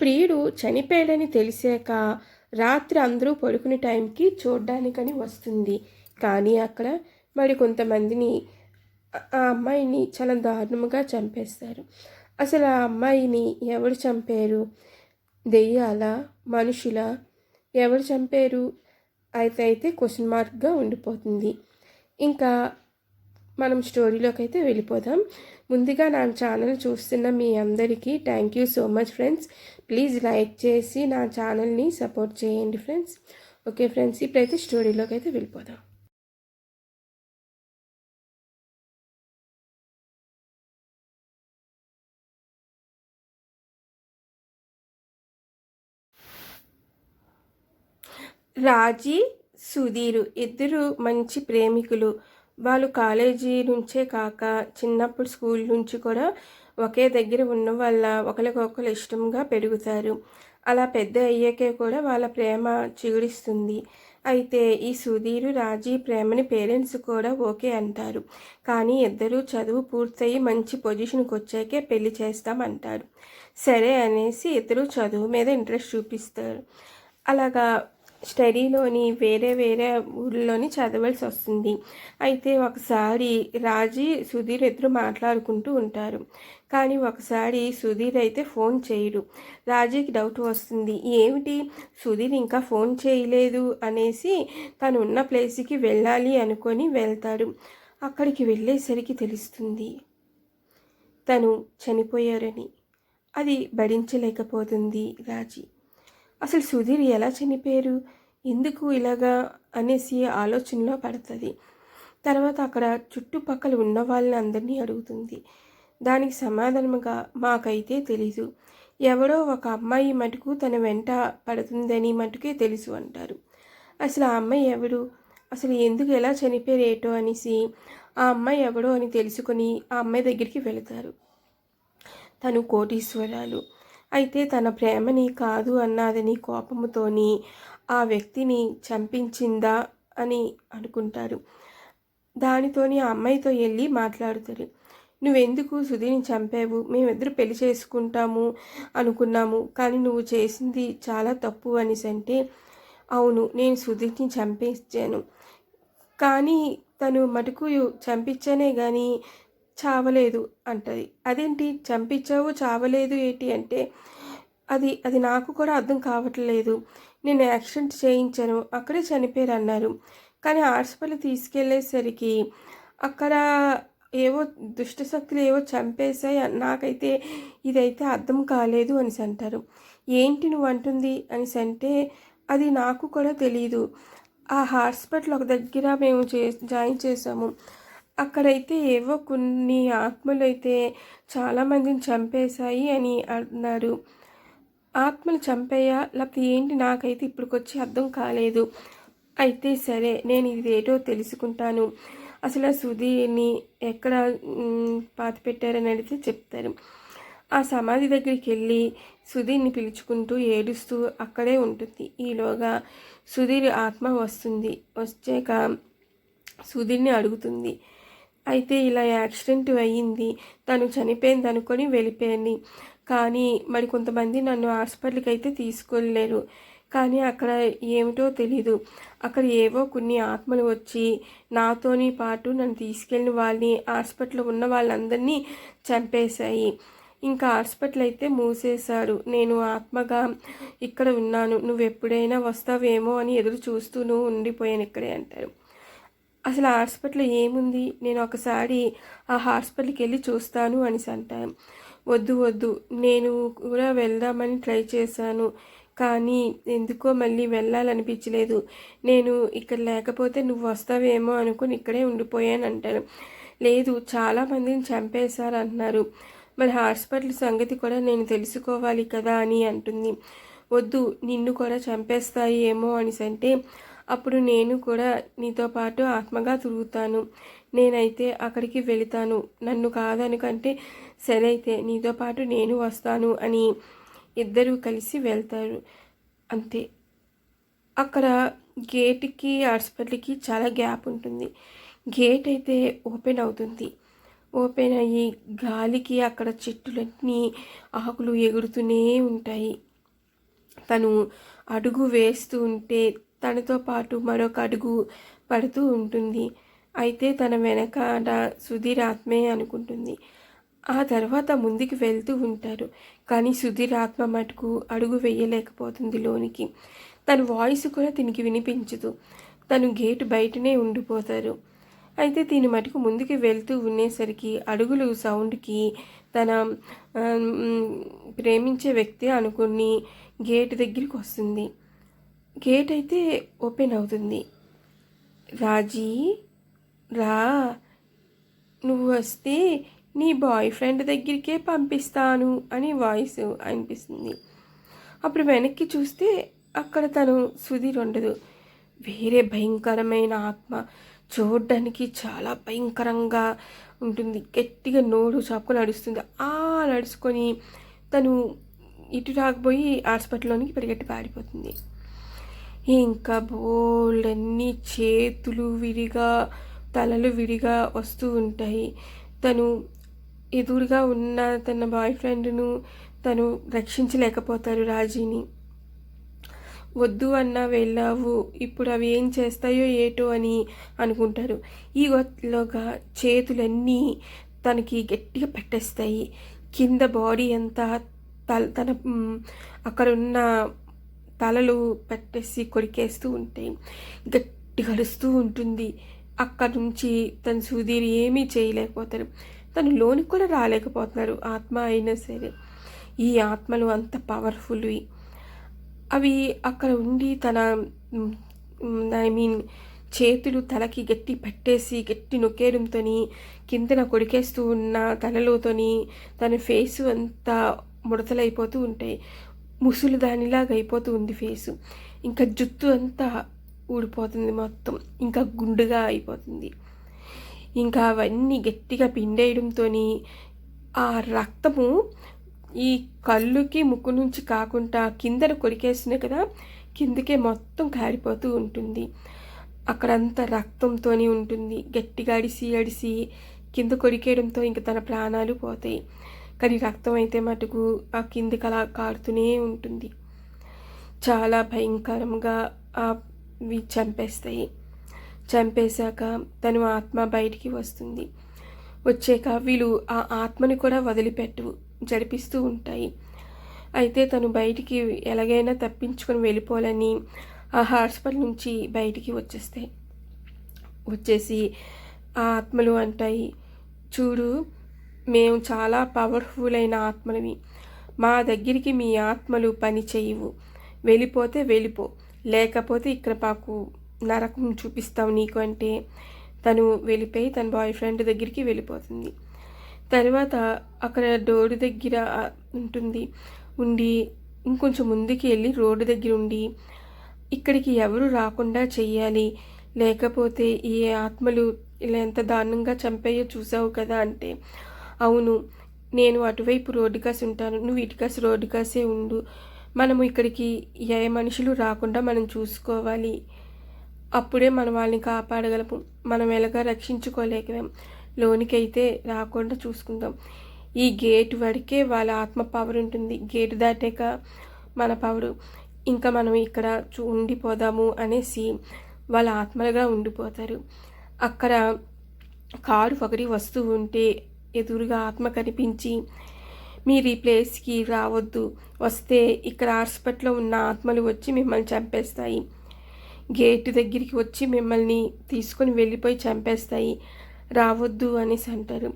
ప్రియుడు చనిపోయాడని తెలిసాక రాత్రి అందరూ పడుకునే టైంకి చూడ్డానికని వస్తుంది. కానీ అక్కడ మరి కొంతమందిని ఆ అమ్మాయిని చాలా దారుణంగా చంపేస్తారు. అసలు ఆ అమ్మాయిని ఎవరు చంపారు? దెయ్యాల? మనుషుల? ఎవరు చంపారు? అయితే అయితే క్వశ్చన్ మార్క్గా ఉండిపోతుంది. ఇంకా మనం స్టోరీలోకి అయితే వెళ్ళిపోదాం. ముందుగా నా ఛానల్ చూస్తున్న మీ అందరికీ thank you so much friends please like చేసి నా ఛానల్ని సపోర్ట్ చేయండి ఫ్రెండ్స్ ఓకే ఫ్రెండ్స్ ఇప్పుడైతే స్టోరీలోకి అయితే వెళ్ళిపోదాం. రాజీ సుధీరు ఇద్దరు మంచి ప్రేమికులు. వాళ్ళు కాలేజీ నుంచే కాక చిన్నప్పుడు స్కూల్ నుంచి కూడా ఒకే దగ్గర ఉన్న వల్ల ఒకరికొకరు ఇష్టంగా పెరుగుతారు. అలా పెద్ద అయ్యాకే కూడా వాళ్ళ ప్రేమ చిగురిస్తుంది. అయితే ఈ సుధీరు రాజీ ప్రేమని పేరెంట్స్ కూడా ఓకే అంటారు. కానీ ఇద్దరు చదువు పూర్తయి మంచి పొజిషన్కి వచ్చాకే పెళ్ళి చేస్తామంటారు. సరే అనేసి ఇద్దరు చదువు మీద ఇంట్రెస్ట్ చూపిస్తారు. అలాగా స్టడీలోని వేరే వేరే ఊళ్ళోని చదవాల్సి వస్తుంది. అయితే ఒకసారి రాజీ సుధీర్ ఇద్దరు మాట్లాడుకుంటూ ఉంటారు. కానీ ఒకసారి సుధీర్ అయితే ఫోన్ చేయడు. రాజీకి డౌట్ వస్తుంది. ఏమిటి? సుధీర్ ఇంకా ఫోన్ చేయలేదు అనేసి తను ఉన్న ప్లేస్కి వెళ్ళాలి అనుకొని వెళ్తాడు. అక్కడికి వెళ్ళేసరికి తెలుస్తుంది తను చనిపోయారని. అది భరించలేకపోతుంది రాజీ. అసలు సుధీర్ ఎలా చనిపోయారు? ఎందుకు ఇలాగా అనేసి ఆలోచనలో పడుతుంది. తర్వాత అక్కడ చుట్టుపక్కల ఉన్న వాళ్ళని అందరినీ అడుగుతుంది. దానికి సమాధానంగా మాకైతే తెలీదు. ఎవడో ఒక అమ్మాయి మటుకు తన వెంట పడుతుందని మటుకే తెలుసు అంటారు. అసలు ఆ అమ్మాయి ఎవడు అసలు ఎందుకు ఎలా చనిపోయారేటో అనేసి ఆ అమ్మాయి ఎవడో అని తెలుసుకొని ఆ అమ్మాయి దగ్గరికి వెళతారు. తను కోటీశ్వరాలు. అయితే తన ప్రేమని కాదు అన్నదని కోపముతోని ఆ వ్యక్తిని చంపించిందా అని అనుకుంటారు. దానితోని ఆ అమ్మాయితో వెళ్ళి మాట్లాడుతారు. నువ్వెందుకు సుధీని చంపావు? మేమిద్దరు పెళ్ళి చేసుకుంటాము అనుకున్నాము కానీ నువ్వు చేసింది చాలా తప్పు అనేసి అంటే అవును నేను సుధీర్ని చంపేసాను కానీ తను మటుకు చంపించనే కానీ చావలేదు అంటది. అదేంటి? చంపించావు చావలేదు ఏంటి? అంటే అది అది నాకు కూడా అర్థం కావట్లేదు. నేను యాక్సిడెంట్ చేయించాను. అక్కడే చనిపోయారు అన్నారు కానీ హాస్పిటల్ తీసుకెళ్ళేసరికి అక్కడ ఏవో దుష్టశక్తులు ఏవో చంపేశాయి. నాకైతే ఇదైతే అర్థం కాలేదు అనేసి అంటారు. ఏంటి నువ్వు అంటుంది? అనేసి అంటే అది నాకు కూడా తెలియదు ఆ హాస్పిటల్ ఒక దగ్గర మేము చే జాయిన్ చేసాము అక్కడైతే ఏవో కొన్ని ఆత్మలు అయితే చాలామందిని చంపేశాయి అని అన్నారు. ఆత్మలు చంపేయా? లేకపోతే ఏంటి? నాకైతే ఇప్పటికొచ్చి అర్థం కాలేదు. అయితే సరే నేను ఇది ఏటో తెలుసుకుంటాను. అసలు సుధీర్ని ఎక్కడ పాత పెట్టారని అడిగితే చెప్తారు. ఆ సమాధి దగ్గరికి వెళ్ళి సుధీర్ని పిలుచుకుంటూ ఏడుస్తూ అక్కడే ఉంటుంది. ఈలోగా సుధీర్ ఆత్మ వస్తుంది. వచ్చాక సుధీర్ని అడుగుతుంది. అయితే ఇలా యాక్సిడెంట్ అయ్యింది. తను చనిపోయింది అనుకొని వెళ్ళిపోయింది. కానీ మరి కొంతమంది నన్ను హాస్పిటల్కి అయితే తీసుకెళ్ళలేరు కానీ అక్కడ ఏమిటో తెలీదు. అక్కడ ఏవో కొన్ని ఆత్మలు వచ్చి నాతోని పాటు నన్ను తీసుకెళ్ళిన వాళ్ళని హాస్పిటల్లో ఉన్న వాళ్ళందరినీ చంపేశాయి. ఇంకా హాస్పిటల్ అయితే మూసేశారు. నేను ఆత్మగా ఇక్కడ ఉన్నాను. నువ్వు ఎప్పుడైనా వస్తావేమో అని ఎదురు చూస్తూ నువ్వు ఉండిపోయాను ఇక్కడే అంటారు. అసలు హాస్పిటల్ ఏముంది? నేను ఒకసారి ఆ హాస్పిటల్కి వెళ్ళి చూస్తాను అనేసి అంటాను వద్దు వద్దు. నేను కూడా వెళ్దామని ట్రై చేశాను. కానీ ఎందుకో మళ్ళీ వెళ్ళాలనిపించలేదు. నేను ఇక్కడ లేకపోతే నువ్వు వస్తావేమో అనుకుని ఇక్కడే ఉండిపోయాను అంటాను లేదు చాలామందిని చంపేశారు అంటున్నారు. మరి హాస్పిటల్ సంగతి కూడా నేను తెలుసుకోవాలి కదా అని అంటుంది. వద్దు నిన్ను కూడా చంపేస్తాయి ఏమో అనేసి అంటే అప్పుడు నేను కూడా నీతో పాటు ఆత్మగా తిరుగుతాను. నేనైతే అక్కడికి వెళతాను. నన్ను కాదనుకంటే సరే అయితే నీతో పాటు నేను వస్తాను అని ఇద్దరు కలిసి వెళ్తారు. అంతే. అక్కడ గేట్కి హాస్పిటల్కి చాలా గ్యాప్ ఉంటుంది. గేట్ అయితే ఓపెన్ అవుతుంది. ఓపెన్ అయ్యి గాలికి అక్కడ చెట్టులన్నీ ఆకులు ఎగురుతూనే ఉంటాయి. తను అడుగు వేస్తూ ఉంటే తనతో పాటు మరొక అడుగు పడుతూ ఉంటుంది. అయితే తన వెనకాల సుధీర్ ఆత్మే అనుకుంటుంది. ఆ తర్వాత ముందుకు వెళ్తూ ఉంటారు. కానీ సుధీర్ ఆత్మ మటుకు అడుగు వేయలేకపోతుంది లోనికి. తన వాయిస్ కూడా దీనికి వినిపించదు. తను గేటు బయటనే ఉండిపోతారు. అయితే దీని మటుకు ముందుకు వెళ్తూ ఉండేసరికి అడుగులు సౌండ్కి తన ప్రేమించే వ్యక్తి అనుకుని గేట్ దగ్గరికి వస్తుంది. గేట్ అయితే ఓపెన్ అవుతుంది. రాజీ రా. నువ్వు వస్తే నీ బాయ్ ఫ్రెండ్ దగ్గరికే పంపిస్తాను అని వాయిస్ అనిపిస్తుంది. అప్పుడు వెనక్కి చూస్తే అక్కడ తను సుధీర్ ఉండదు. వేరే భయంకరమైన ఆత్మ చూడడానికి చాలా భయంకరంగా ఉంటుంది. గట్టిగా నోరు చాపుకొని నడుస్తుంది. ఆ నడుచుకొని తను ఇటు రాకపోయి హాస్పిటల్లోనికి పరిగెట్టి పారిపోతుంది. ఇంకా బోల్డన్ని చేతులు విడిగా తలలు విడిగా వస్తూ ఉంటాయి. తను ఎదురుగా ఉన్న తన బాయ్ ఫ్రెండ్ను తను రక్షించలేకపోతారు రాజీని. వద్దు అన్నా వెళ్ళావు ఇప్పుడు అవి ఏం చేస్తాయో ఏటో అని అనుకుంటారు ఈ గొత్తలోగా చేతులన్నీ తనకి గట్టిగా పెట్టేస్తాయి. కింద బాడీ అంతా తల తన అక్కడ ఉన్న తలలు పెట్టేసి కొరికేస్తూ ఉంటాయి గట్టి గడుస్తూ ఉంటుంది. అక్కడి నుంచి తన సుధీర్ ఏమీ చేయలేకపోతారు. తను లోనికి కూడా రాలేకపోతున్నారు ఆత్మ అయినా సరే. ఈ ఆత్మలు అంత పవర్ఫుల్వి అవి అక్కడ ఉండి తన ఐ మీన్ చేతులు తలకి గట్టి పట్టేసి గట్టి నొక్కేయడంతో కిందన కొడికేస్తూ ఉన్న తలలతోని తన ఫేసు అంతా ముడతలైపోతూ ఉంటాయి. ముసులు దానిలాగా అయిపోతూ ఉంది ఫేసు. ఇంకా జుత్తు అంతా ఊడిపోతుంది మొత్తం. ఇంకా గుండుగా అయిపోతుంది. ఇంకా అవన్నీ గట్టిగా పిండేయడంతో ఆ రక్తము ఈ కళ్ళుకి ముక్కు నుంచి కాకుండా కిందన కొరికేస్తున్నాయి కదా కిందకే మొత్తం కారిపోతూ ఉంటుంది. అక్కడంతా రక్తంతో ఉంటుంది. గట్టిగా అడిసి అడిసి కింద కొరికేయడంతో ఇంక తన ప్రాణాలు పోతాయి. కానీ రక్తం అయితే మటుకు ఆ కిందికి అలా కారుతూనే ఉంటుంది. చాలా భయంకరంగా అవి చంపేస్తాయి. చంపేశాక తను ఆత్మ బయటికి వస్తుంది. వచ్చాక వీళ్ళు ఆ ఆత్మని కూడా వదిలిపెట్టు జరిపిస్తూ ఉంటాయి. అయితే తను బయటికి ఎలాగైనా తప్పించుకొని వెళ్ళిపోవాలని ఆ హాస్పిటల్ నుంచి బయటికి వచ్చేస్తాయి. వచ్చేసి ఆ ఆత్మలు అంటాయి. చూడు మేము చాలా పవర్ఫుల్ అయిన ఆత్మలవి. మా దగ్గరికి మీ ఆత్మలు పని చేయవు. వెళ్ళిపోతే వెళ్ళిపో లేకపోతే ఇక్కడ మాకు నరకం చూపిస్తావు నీకు అంటే తను వెళ్ళిపోయి తన బాయ్ ఫ్రెండ్ దగ్గరికి వెళ్ళిపోతుంది. తర్వాత అక్కడ డోర్ దగ్గర ఉంటుంది. ఉండి ఇంకొంచెం ముందుకి వెళ్ళి రోడ్డు దగ్గర ఉండి ఇక్కడికి ఎవరు రాకుండా చెయ్యాలి. లేకపోతే ఈ ఆత్మలు ఇలా ఎంత దారుణంగా చంపేయో చూసావు కదా అంటే అవును నేను అటువైపు రోడ్డు కాసి ఉంటాను నువ్వు ఇటు కాసి రోడ్డు కాసే ఉండు. మనము ఇక్కడికి ఏ మనుషులు రాకుండా మనం చూసుకోవాలి. అప్పుడే మనం వాళ్ళని కాపాడగలము. మనం ఎలాగా రక్షించుకోలేకపోయాం. లోనికైతే రాకుండా చూసుకుందాం. ఈ గేట్ వరకే వాళ్ళ ఆత్మ పవర్ ఉంటుంది. గేట్ దాటాక మన పవరు ఇంకా మనం ఇక్కడ చూ ఉండిపోదాము అనేసి వాళ్ళ ఆత్మలుగా ఉండిపోతారు. అక్కడ కారు ఒకటి వస్తూ ఉంటే ఎదురుగా ఆత్మ కనిపించి మీరు ఈ ప్లేస్కి రావద్దు. వస్తే ఇక్కడ హాస్పిటల్లో ఉన్న ఆత్మలు వచ్చి మిమ్మల్ని చంపేస్తాయి. గేటు దగ్గరికి వచ్చి మిమ్మల్ని తీసుకొని వెళ్ళిపోయి చంపేస్తాయి. రావద్దు అనేసి అంటారు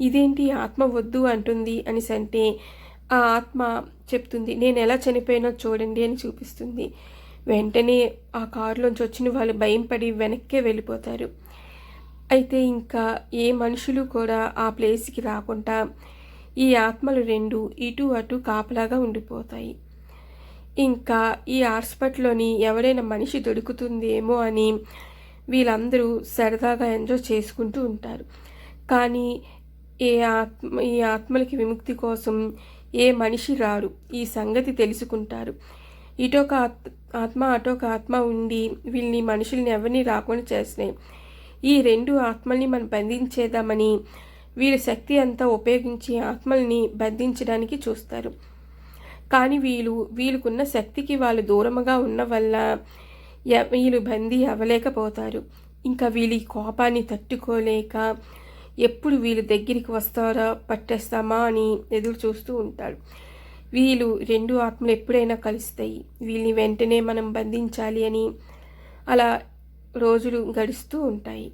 ఇదేంటి? ఆత్మ వద్దు అంటుంది అనేసి అంటే ఆ ఆత్మ చెప్తుంది నేను ఎలా చనిపోయినా చూడండి అని చూపిస్తుంది. వెంటనే ఆ కారులోంచి వచ్చిన వాళ్ళు భయం పడి వెనక్కే వెళ్ళిపోతారు. అయితే ఇంకా ఏ మనుషులు కూడా ఆ ప్లేస్కి రాకుండా ఈ ఆత్మలు రెండు ఇటు అటు కాపలాగా ఉండిపోతాయి. ఇంకా ఈ హాస్పిటల్లోని ఎవరైనా మనిషి దొరుకుతుందేమో అని వీళ్ళందరూ సరదాగా ఎంజాయ్ చేసుకుంటూ ఉంటారు. కానీ ఏ ఆత్మ ఈ ఆత్మలకి విముక్తి కోసం ఏ మనిషి రారు. ఈ సంగతి తెలుసుకుంటారు. ఇటొక ఆత్మ అటొక ఆత్మ ఉండి వీళ్ళని మనుషుల్ని ఎవరిని రాకుండా చేస్తున్నాయి? ఈ రెండు ఆత్మల్ని మనం బంధించేద్దామని వీళ్ళ శక్తి అంతా ఉపయోగించి ఆత్మల్ని బంధించడానికి చూస్తారు. కానీ వీళ్ళు వీళ్ళకున్న శక్తికి వాళ్ళు దూరముగా ఉన్న వల్ల వీళ్ళు బందీ అవ్వలేకపోతారు. ఇంకా వీళ్ళ కోపాన్ని తట్టుకోలేక ఎప్పుడు వీళ్ళు దగ్గరికి వస్తారా పట్టేస్తామా అని ఎదురు చూస్తూ ఉంటాడు వీళ్ళు రెండు ఆత్మలు ఎప్పుడైనా కలుస్తాయి. వీళ్ళని వెంటనే మనం బంధించాలి అని అలా రోజులు గడుస్తూ ఉంటాయి.